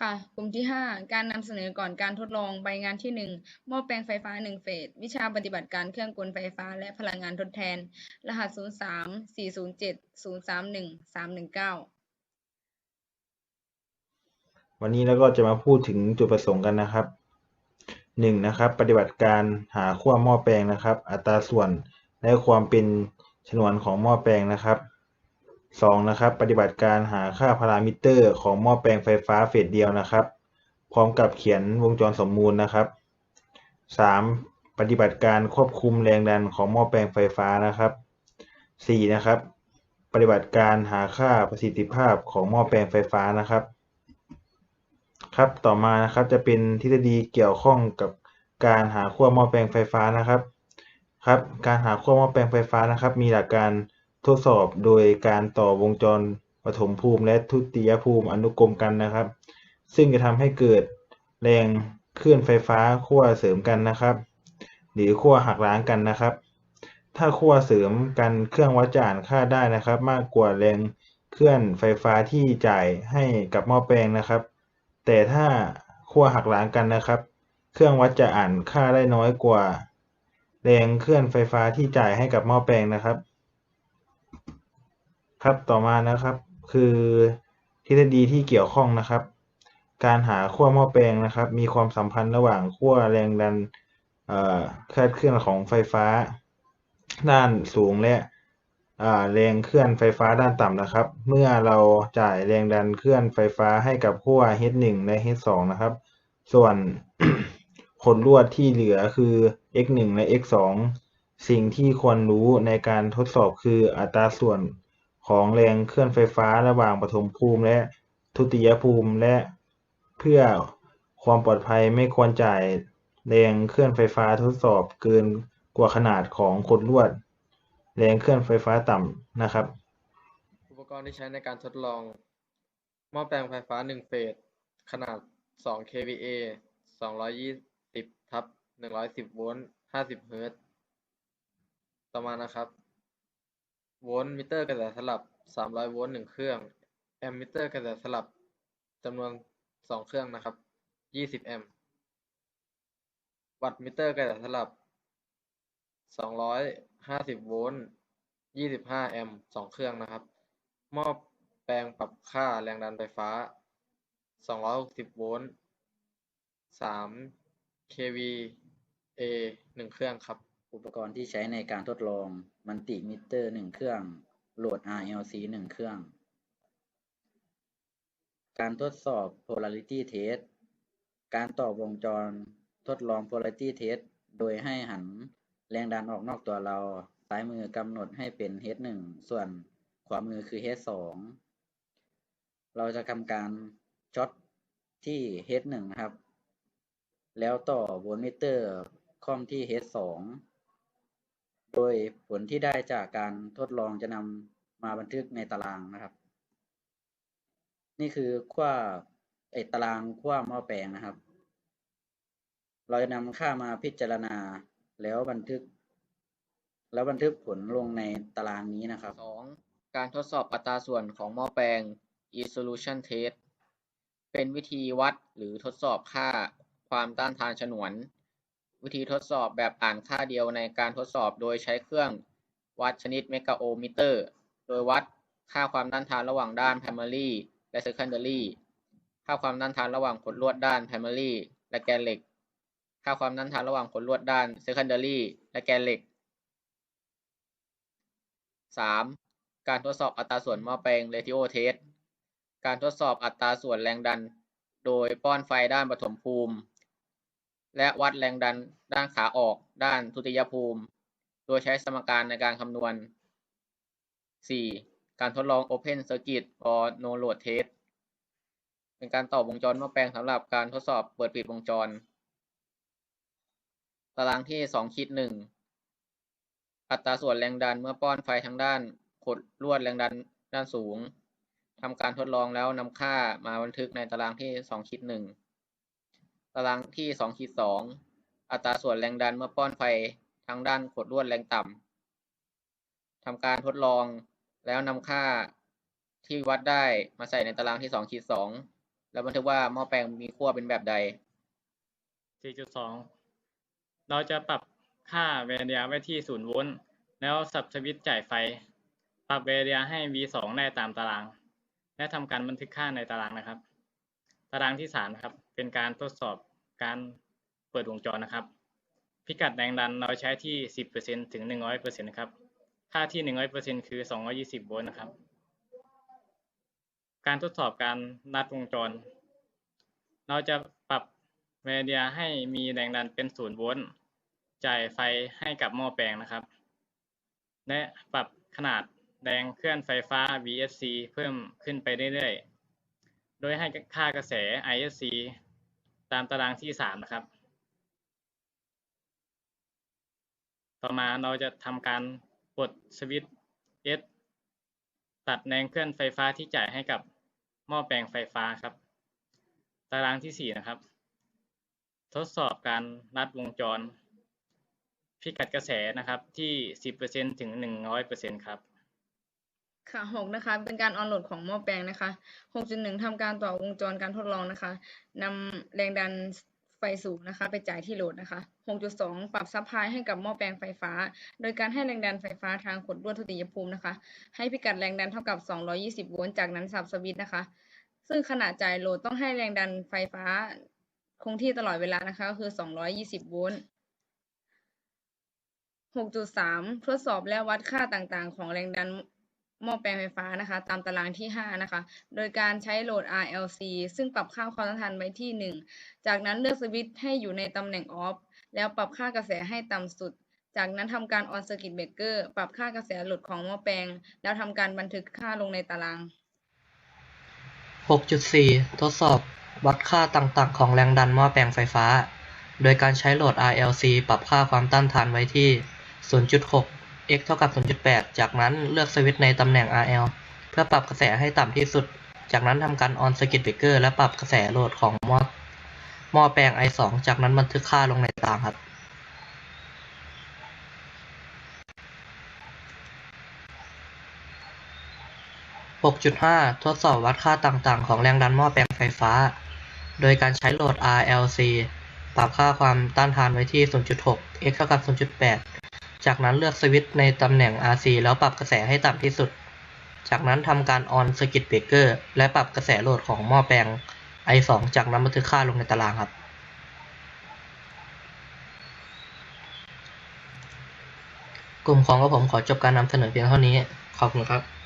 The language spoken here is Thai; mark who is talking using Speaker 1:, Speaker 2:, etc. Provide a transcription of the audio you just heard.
Speaker 1: ค่ะ กลุ่มที่ห้าการนำเสนอก่อนการทดลองใบงานที่หนึ่งหม้อแปลงไฟฟ้าหนึ่งเฟส วิชาปฏิบัติการเครื่องกลไฟฟ้าและพลังงานทดแทน รหัสศูนย์สามสี่ศูนย์เจ็ดศูนย์สามหนึ่งสามหนึ่งเก้า
Speaker 2: วันนี้เราก็จะมาพูดถึงจุดประสงค์กันนะครับหนึ่งนะครับ ปฏิบัติการหาขั้วหม้อแปลงนะครับ อัตราส่วนและความเป็นฉนวนของหม้อแปลงนะครับ สองนะครับ ปฏิบัติการหาค่าพารามิเตอร์ของหม้อแปลงไฟฟ้าเฟสเดียวนะครับ พร้อมกับเขียนวงจรสมมูลนะครับสามปฏิบัติการควบคุมแรงดันของหม้อแปลงไฟฟ้านะครับสี่นะครับ ปฏิบัติการหาค่าประสิทธิภาพของหม้อแปลงไฟฟ้านะครับ ครับต่อมานะครับจะเป็นทฤษฎีเกี่ยวข้องกับการหาขั้วหม้อแปลงไฟฟ้านะครับ ครับ การหาขั้วหม้อแปลงไฟฟ้านะครับ มีหลักการ ทดสอบโดยการต่อวงจรปฐมภูมิ และทุติยภูมิอนุกรมกันนะครับ ซึ่งจะทำให้เกิดแรงคลื่นไฟฟ้าขั้วเสริมกันนะครับ หรือขั้วหักล้างกันนะครับ ถ้าขั้วเสริมกันเครื่องวัดจะอ่านค่าได้นะครับ มากกว่าแรงเคลื่อนไฟฟ้าที่จ่ายให้กับหม้อแปลงนะครับ แต่ถ้าขั้วหักล้างกันนะครับ เครื่องวัดจะอ่านค่าได้น้อยกว่า แรงเคลื่อนไฟฟ้าที่จ่ายให้กับหม้อแปลงนะครับ ครับต่อมานะครับ คือทฤษฎีที่เกี่ยวข้องนะครับ การหาขั้วหม้อแปลงนะครับ มีความสัมพันธ์ระหว่างขั้วแรงดันเอ่อคลาดเคลื่อนของไฟฟ้า ด้านสูงและแรงเคลื่อนไฟฟ้าด้านต่ำนะครับ เมื่อเราจ่ายแรงดันเคลื่อนไฟฟ้าให้กับขั้ว H1 และ H2 นะครับ ส่วนผลรวดที่เหลือคือ x1 และ x2 สิ่งที่ควรรู้ในการทดสอบคืออัตราส่วน ของแรงเคลื่อนไฟฟ้าระหว่างปฐมภูมิและทุติยภูมิและเพื่อความปลอดภัยไม่ควรจ่ายแรงเคลื่อนไฟฟ้าทดสอบเกินกว่าขนาดของขดลวด แรงเคลื่อนไฟฟ้าต่ำนะครับ
Speaker 3: อุปกรณ์ที่ใช้ในการทดลองหม้อแปลงไฟฟ้า 1 เฟส ขนาด 2 kVA 220ทับ110 โวลต์ 50 เฮิรตซ์ ต่อมานะครับ โวลต์มิเตอร์กระแสสลับ300โวลต์1เครื่อง แอมมิเตอร์กระแสสลับจำนวน2เครื่องนะครับ20แอมป์วัตต์มิเตอร์กระแสสลับ250โวลต์25แอมป์2เครื่องนะครับหม้อแปลงปรับค่าแรงดันไฟฟ้า260โวลต์3 kVA 1เครื่องครับ
Speaker 4: อุปกรณ์ที่ใช้ในการทดลองมัลติมิเตอร์หนึ่งเครื่อง โหลด RLC หนึ่งเครื่อง การทดสอบ polarity test การต่อวงจรทดลอง polarity test โดยให้หันแรงดันออกนอกตัวเรา ซ้ายมือกำหนดให้เป็น H1 ส่วนขวามือคือ H2 เราจะทำการช็อตที่ H1 นะครับ แล้วต่อโวลต์มิเตอร์คอมที่ H2 โดยผลที่ได้จากการทดลองจะนำมาบันทึกในตารางนะครับ นี่คือขั้วไอตารางขั้วหม้อแปลงนะครับ เราจะนำค่ามาพิจารณาแล้วบันทึก แล้วบันทึกผลลงในตารางนี้นะครับ
Speaker 3: 2. การทดสอบอัตราส่วนของหม้อแปลง e-solution test เป็นวิธีวัดหรือทดสอบค่าความต้านทานฉนวน วิธีทดสอบแบบอ่านค่าเดียวในการทดสอบโดยใช้เครื่องวัดชนิดเมกะโอมิเตอร์ โดยวัดค่าความต้านทานระหว่างด้าน primary และ secondary ค่าความต้านทานระหว่างขดลวดด้าน primary และแกนเหล็ก ค่าความต้านทานระหว่างขดลวดด้าน secondary และแกนเหล็ก 3. การทดสอบอัตราส่วนหม้อแปลง ratio test การทดสอบอัตราส่วนแรงดัน โดยป้อนไฟด้านปฐมภูมิ และวัดแรงดันด้านขาออกด้านทุติยภูมิ โดยใช้สมการในการคำนวณ 4. การทดลอง Open Circuit or No Load Test เป็นการต่อวงจรหม้อแปลงสำหรับการทดสอบเปิดปิดวงจร ตารางที่2คิด1อัตราส่วนแรงดันเมื่อป้อนไฟทางด้านขดลวดแรงดันด้านสูงทำการทดลองแล้วนำค่ามาบันทึกในตารางที่2คิด1 ตารางที่2คิด2อัตราส่วนแรงดันเมื่อป้อนไฟทางด้านขดลวดแรงต่ำทำการทดลองแล้วนำค่าที่วัดได้มาใส่ในตารางที่2คิดแล้วบันทึกว่าหม้อแปลงมีขั้วเป็นแบบใด
Speaker 5: 4.2 เราจะปรับค่าเวเดียไว้ที่ 0 โวลต์ แล้วสับสวิตช์จ่ายไฟ ปรับเวเดียให้ V2 ได้ตามตาราง และทำการบันทึกค่าในตารางนะครับ ตารางที่ 3 นะครับ เป็นการทดสอบ การเปิดวงจรนะครับ พิกัดแรงดันเราใช้ที่ 10%ถึง 100%นะครับค่าที่ 100%คือ 220 โวลต์นะครับ การทดสอบการนัดวงจร เราจะปรับเวเดียให้มีแรงดันเป็น 0 โวลต์ จ่ายไฟให้กับหม้อแปลงนะครับ และปรับขนาดแรงเคลื่อนไฟฟ้า VSC เพิ่มขึ้นไปเรื่อยๆ โดยให้ค่ากระแส ISC ตามตารางที่3นะครับ ต่อมาเราจะทำการปลดสวิตช์ S ตัดแรงเคลื่อนไฟฟ้าที่จ่ายให้กับหม้อแปลงไฟฟ้าครับ ตารางที่ 4 นะครับ ทดสอบการรัดวงจร พิกัดกระแสนะครับที่ 10%ถึง 100%ครับ
Speaker 1: ค่ะหกนะคะเป็นการออนโหลดของหม้อแปลงนะคะหกจุดหนึ่งทำการต่อวงจรการทดลองนะคะนำแรงดันไฟสูงนะคะ ไปจ่ายที่โหลดนะคะหกจุดสองปรับซัพพลายให้กับหม้อแปลงไฟฟ้า โดยการให้แรงดันไฟฟ้าทางขดลวดทุติยภูมินะคะ ให้พิกัดแรงดันเท่ากับ 220 โวลต์ จากนั้นสับสวิตช์นะคะ ซึ่งขณะจ่ายโหลดต้องให้แรงดันไฟฟ้าคงที่ตลอดเวลานะคะ ก็คือ 220 โวลต์ 6.3 ทดสอบและวัดค่าต่างๆ ของแรงดัน หม้อแปลงไฟฟ้านะคะ ตามตารางที่ 5 นะคะ โดยการใช้โหลด RLC ซึ่งปรับค่าความต้านทานไว้ที่ 1 จากนั้นเลือกสวิตช์ให้อยู่ในตำแหน่ง off แล้วปรับค่ากระแสให้ต่ำสุด จากนั้นทำการ on circuit breaker ปรับค่ากระแสหลุดของหม้อแปลง แล้วทำการบันทึกค่าลงในตาราง
Speaker 6: 6.4 ทดสอบวัดค่าต่างๆ ของแรงดันหม้อแปลงไฟฟ้า โดยการใช้โหลด RLC ปรับค่าความต้านทานไว้ที่ 0.6 x เท่ากับ 0.8 จากนั้นเลือกสวิตช์ในตำแหน่ง RL เพื่อปรับกระแสให้ต่ำที่สุด จากนั้นทำการ on circuit breaker และปรับกระแสโหลดของหม้อหม้อแปลง I2 จากนั้นบันทึกค่าลงในตารางครับ 6.5 ทดสอบวัดค่าต่างๆ ของแรงดันหม้อแปลงไฟฟ้า โดยการใช้โหลด RLC ปรับค่าความต้านทานไว้ที่ 0.6 x เท่ากับ 0.8 จากนั้นเลือกสวิตช์ในตำแหน่ง RC แล้วปรับกระแสให้ต่ำที่สุด จากนั้นทำการ on circuit breaker และปรับกระแสโหลดของหม้อแปลง I2 จากนั้นบันทึกค่าลงในตารางครับกลุ่มของกับผมขอจบการนำเสนอเพียงเท่านี้ ขอบคุณครับ